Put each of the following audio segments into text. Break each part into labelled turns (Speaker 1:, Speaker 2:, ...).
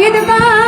Speaker 1: Haydi bak.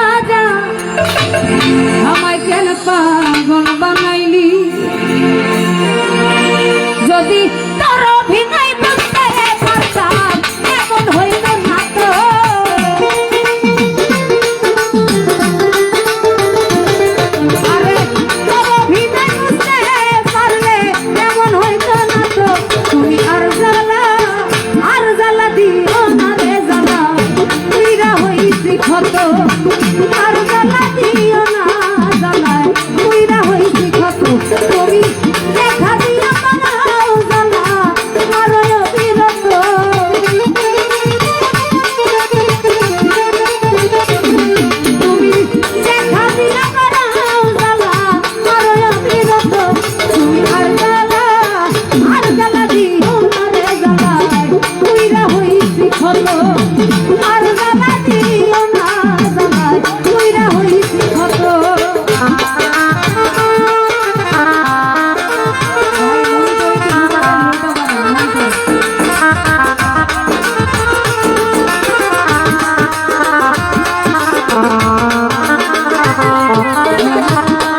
Speaker 1: Thank you.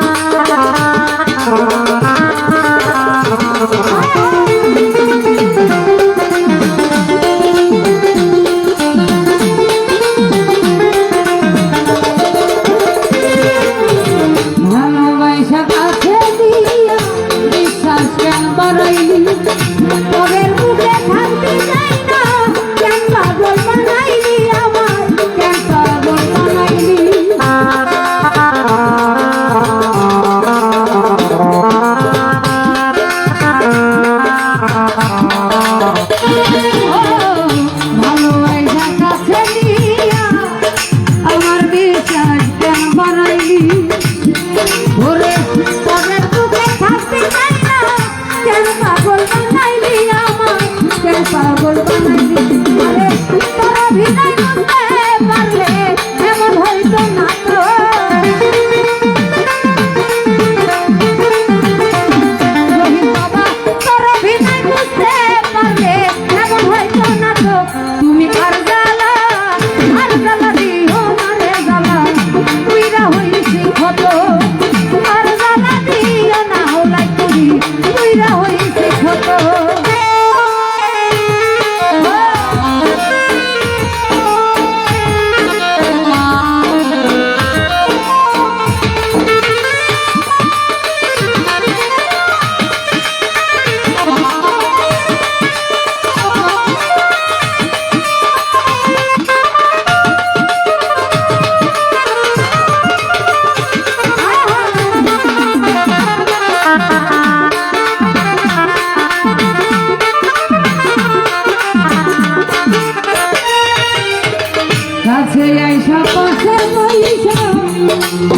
Speaker 1: কাছে আইসা পাশে বইসা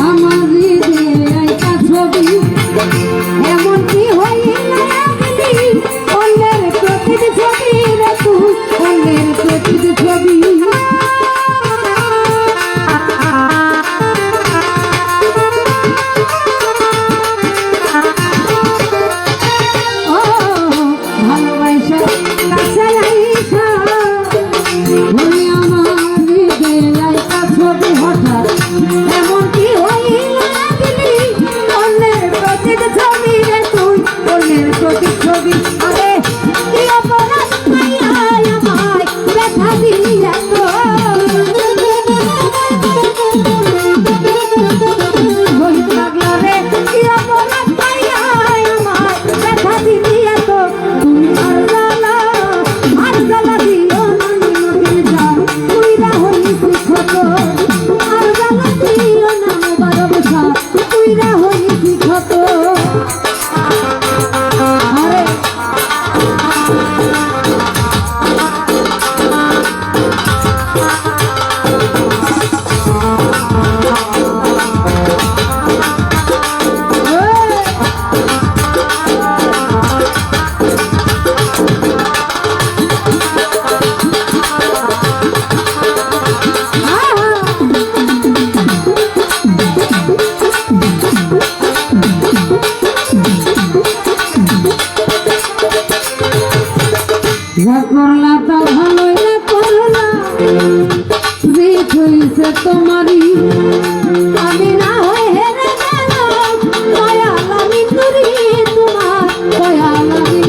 Speaker 1: আমার হৃদয়ে আইসা ছবি। এমন কি হইল অন্যের প্রতি ছবি করলা তা ভালো করলা। জিত হইছে তোমারই, আমি না হয়ে হেরে গেল দয়াল আমি করি তোমার, দয়াল আমি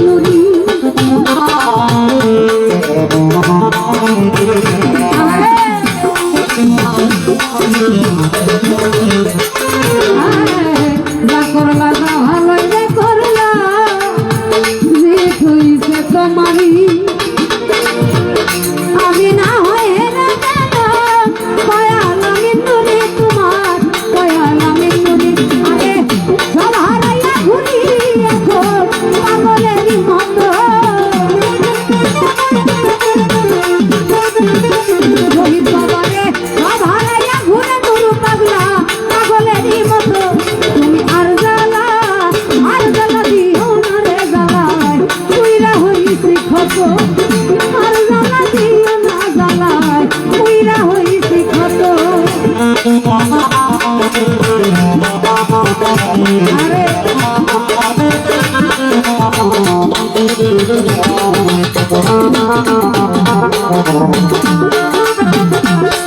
Speaker 1: Thank you.